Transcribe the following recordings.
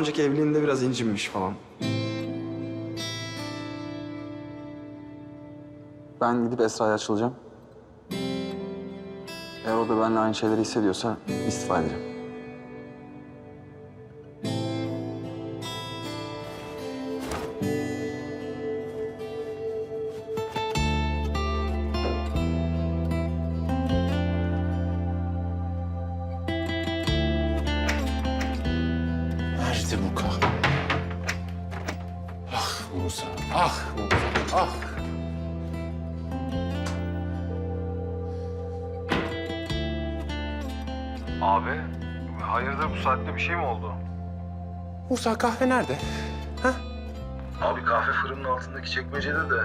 önceki evliliğinde biraz incinmiş falan. Ben gidip Esra'ya açılacağım. Eğer o da benimle aynı şeyleri hissediyorsa istifa edeceğim. Ah ah. Abi, hayırdır bu saatte bir şey mi oldu? Musa kahve nerede? Ha? Abi kahve fırının altındaki çekmecede de.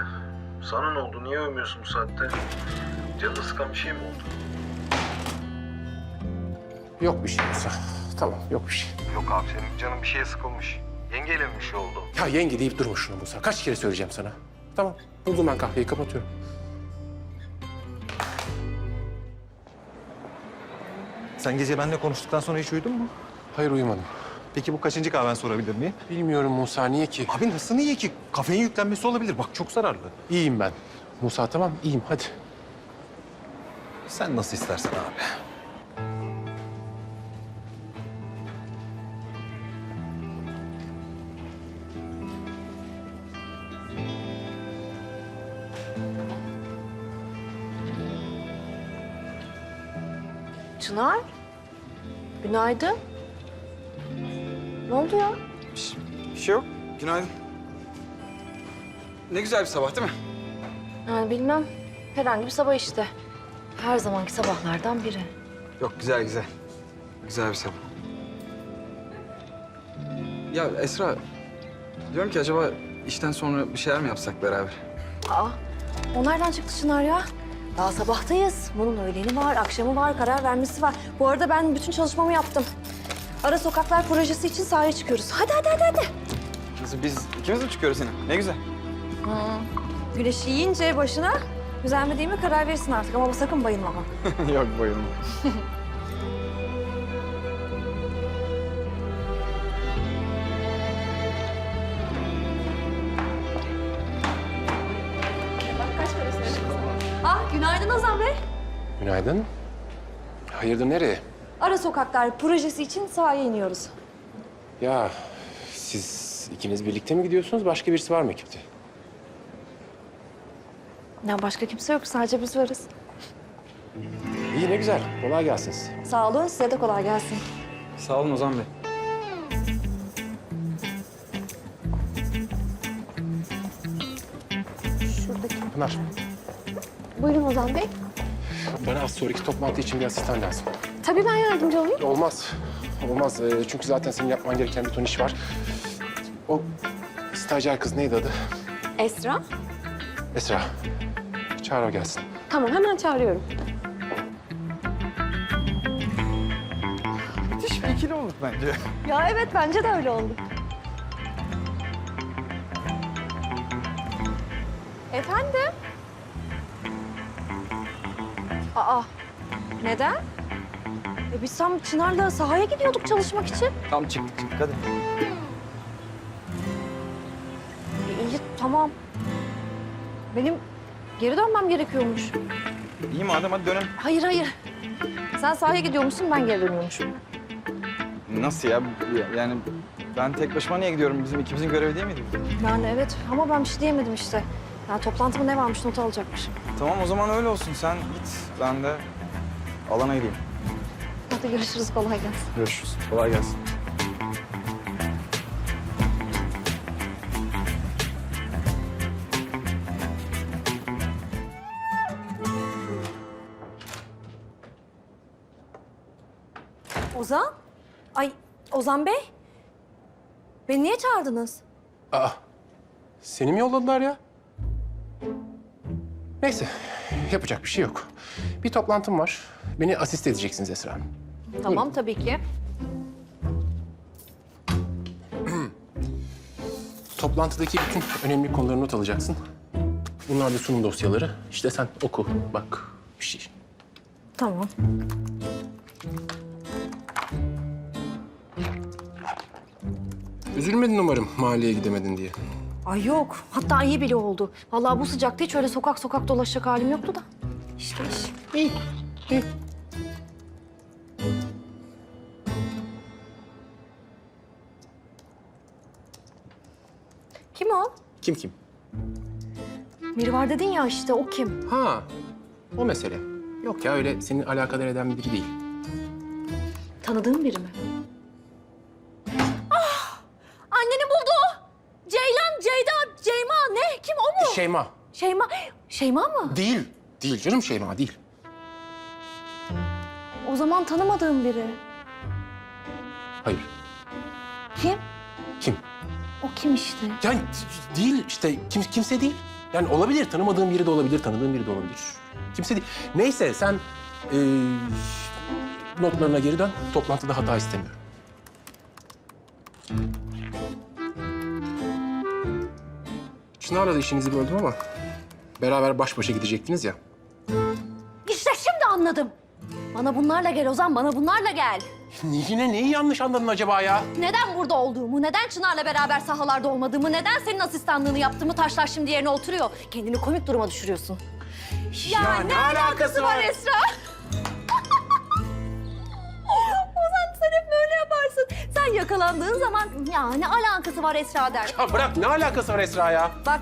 Sana ne oldu? Niye övmüyorsun bu saatte? Canını sıkan bir şey mi oldu? Yok bir şey Musa. Tamam, yok bir şey. Yok abi senin canın bir şeye sıkılmış. Yengeyle mi bir şey oldu? Ya yenge deyip durma şunu Musa. Kaç kere söyleyeceğim sana? Tamam, buldum ben kahveyi, kapatıyorum. Sen gece benimle konuştuktan sonra hiç uyudun mu? Hayır uyumadım. Peki bu kaçıncı kahven sorabilir miyim? Bilmiyorum Musa, niye ki? Abi nasıl niye ki? Kafein yüklenmesi olabilir. Bak çok zararlı. İyiyim ben. Musa tamam, iyiyim. Hadi. Sen nasıl istersen abi. Çınar. Günaydın. Ne oldu ya? Bir şey yok. Günaydın. Ne güzel bir sabah değil mi? Yani bilmem. Herhangi bir sabah işte. Her zamanki sabahlardan biri. Yok güzel güzel. Güzel bir sabah. Ya Esra, diyorum ki acaba işten sonra bir şeyler mi yapsak beraber? Aa, o nereden çıktı Çınar ya? Daha sabahtayız. Bunun öğleni var, akşamı var, karar vermesi var. Bu arada ben bütün çalışmamı yaptım. Ara Sokaklar projesi için sahaya çıkıyoruz. Hadi hadi hadi hadi. Nasıl biz ikimiz mi çıkıyoruz yine? Ne güzel. Güneşi yiyince başına güzel mi değil mi karar verirsin artık ama sakın bayılma. yok bayılma. Ozan Bey. Günaydın. Hayırdır nereye? Ara Sokaklar projesi için sahaya iniyoruz. Ya siz ikiniz birlikte mi gidiyorsunuz? Başka birisi var mı ekipte? Ya başka kimse yok sadece biz varız. İyi ne güzel. Kolay gelsin size. Sağ olun size de kolay gelsin. Sağ olun Ozan Bey. Şuradaki. Pınar, Buyurun Ozan Bey. bana az sonraki toplantı için bir asistan lazım. Tabii ben yardımcı olayım. Olmaz. Olmaz. Ee, çünkü zaten senin yapman gereken bir ton iş var. O stajyer kız neydi adı? Esra. Esra. Çağır o gelsin. Tamam hemen çağırıyorum. Müthiş bir ikili olduk bence. Ya evet bence de öyle oldu. Efendim? Aa, neden? E biz tam Çınar'la sahaya gidiyorduk çalışmak için. Tam çıktık çıktık hadi. E, iyi, tamam. Benim geri dönmem gerekiyormuş. İyi madem hadi dönelim. Hayır, hayır. Sen sahaya gidiyormuşsun, ben geri dönüyormuşum. Nasıl ya? Yani ben tek başıma niye gidiyorum? Bizim ikimizin görevi değil miydi? Yani evet ama ben bir şey diyemedim işte. Ya toplantımı ne varmış, not alacakmışım. Tamam o zaman öyle olsun. Sen git. Ben de alana gideyim. Hadi görüşürüz, kolay gelsin. Görüşürüz. Kolay gelsin. Ozan? Ay Ozan Bey? Beni niye çağırdınız? Aa, seni mi yolladılar ya? Neyse, yapacak bir şey yok. Bir toplantım var. Beni asist edeceksiniz Esra Hanım. Tamam tabii ki. Toplantıdaki bütün önemli konuları not alacaksın. Bunlar da sunum dosyaları. İşte sen oku, bak bir şey. Tamam. Üzülmedin umarım mahalleye gidemedin diye. Ay yok. Hatta iyi bile oldu. Vallahi bu sıcakta hiç öyle sokak sokak dolaşacak halim yoktu da. İşte iş. İyi, iyi. Kim o? Kim kim? Biri var dedin ya işte o kim? Ha, o mesele. Yok ya öyle senin alakadar eden biri değil. Tanıdığın biri mi? Şeyma. Şeyma. Şeyma mı? Değil. Değil canım Şeyma değil. O zaman tanımadığım biri. Hayır. Kim? Kim? O kim işte? Yani değil işte kim, kimse değil. Yani olabilir tanımadığım biri de olabilir, tanıdığım biri de olabilir. Kimse değil. Neyse sen eee, notlarına geri dön. Toplantıda hata istemiyorum. Çınar'la da işinizi böldüm ama beraber baş başa gidecektiniz ya. İşte şimdi anladım. Bana bunlarla gel Ozan, bana bunlarla gel. Yine neyi yanlış anladın acaba ya? Neden burada olduğumu, neden Çınar'la beraber sahalarda olmadığımı, neden senin asistanlığını yaptığımı taşlar şimdi yerine oturuyor. Kendini komik duruma düşürüyorsun. Ya, ne, alakası var? Esra? Sen yakalandığın zaman ya ne alakası var Esra der. Ya bırak ne alakası var Esra ya? Bak,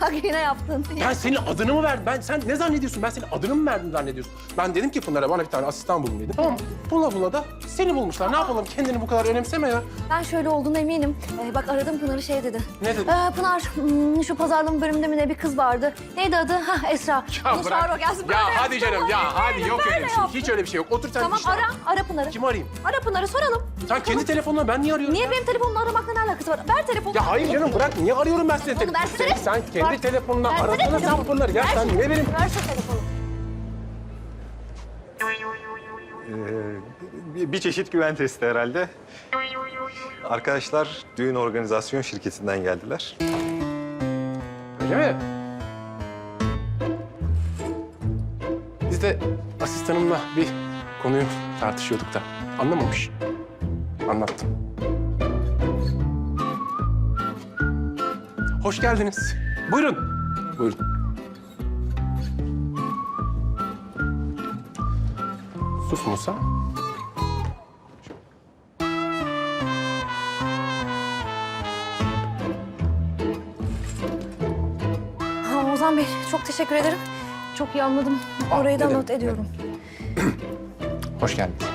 bak yine yaptın. Ben senin adını mı verdim? Ben sen ne zannediyorsun? Ben senin adını mı verdim zannediyorsun? Ben dedim ki Pınar'a bana bir tane asistan bulun dedim. Tamam. Bula bula da seni bulmuşlar. Ne yapalım? Kendini bu kadar önemseme ya. Ben şöyle olduğuna eminim. Ee, bak aradım Pınar'ı şey dedi. Ne dedi? Ee, Pınar, hmm, şu pazarlama bölümünde mi ne bir kız vardı. Neydi adı? Ha Esra. Bunu çağır o gelsin. Ya Böyle hadi yaptım, canım ya hadi yok böyle öyle bir şey. yaptım. Hiç öyle bir şey yok. Otur sen Tamam işine ara, bak. ara Pınar'ı. Kimi arayayım? Ara Pınar'ı soralım. Sen kendi telefonuna ben niye arıyorum? Niye ya? benim telefonla aramakla ne alakası var? Ver telefonu. Ya hayır canım bırak. Niye arıyorum ben senin Onu versene. Sen, sen kendi Bak, telefonundan versene arasana sen telefonu. Pınar'ı. Ya Ver sen şu- niye benim... Ver şu telefonu. Bir bir çeşit güven testi herhalde. Arkadaşlar düğün organizasyon şirketinden geldiler. Öyle mi? Biz de asistanımla bir konuyu tartışıyorduk da anlamamış. Anlattım. Hoş geldiniz. Buyurun. Buyurun. Sus Musa. Ha, Ozan Bey çok teşekkür ederim. Çok iyi anladım. Orayı da ne not ediyorum. Hoş geldiniz.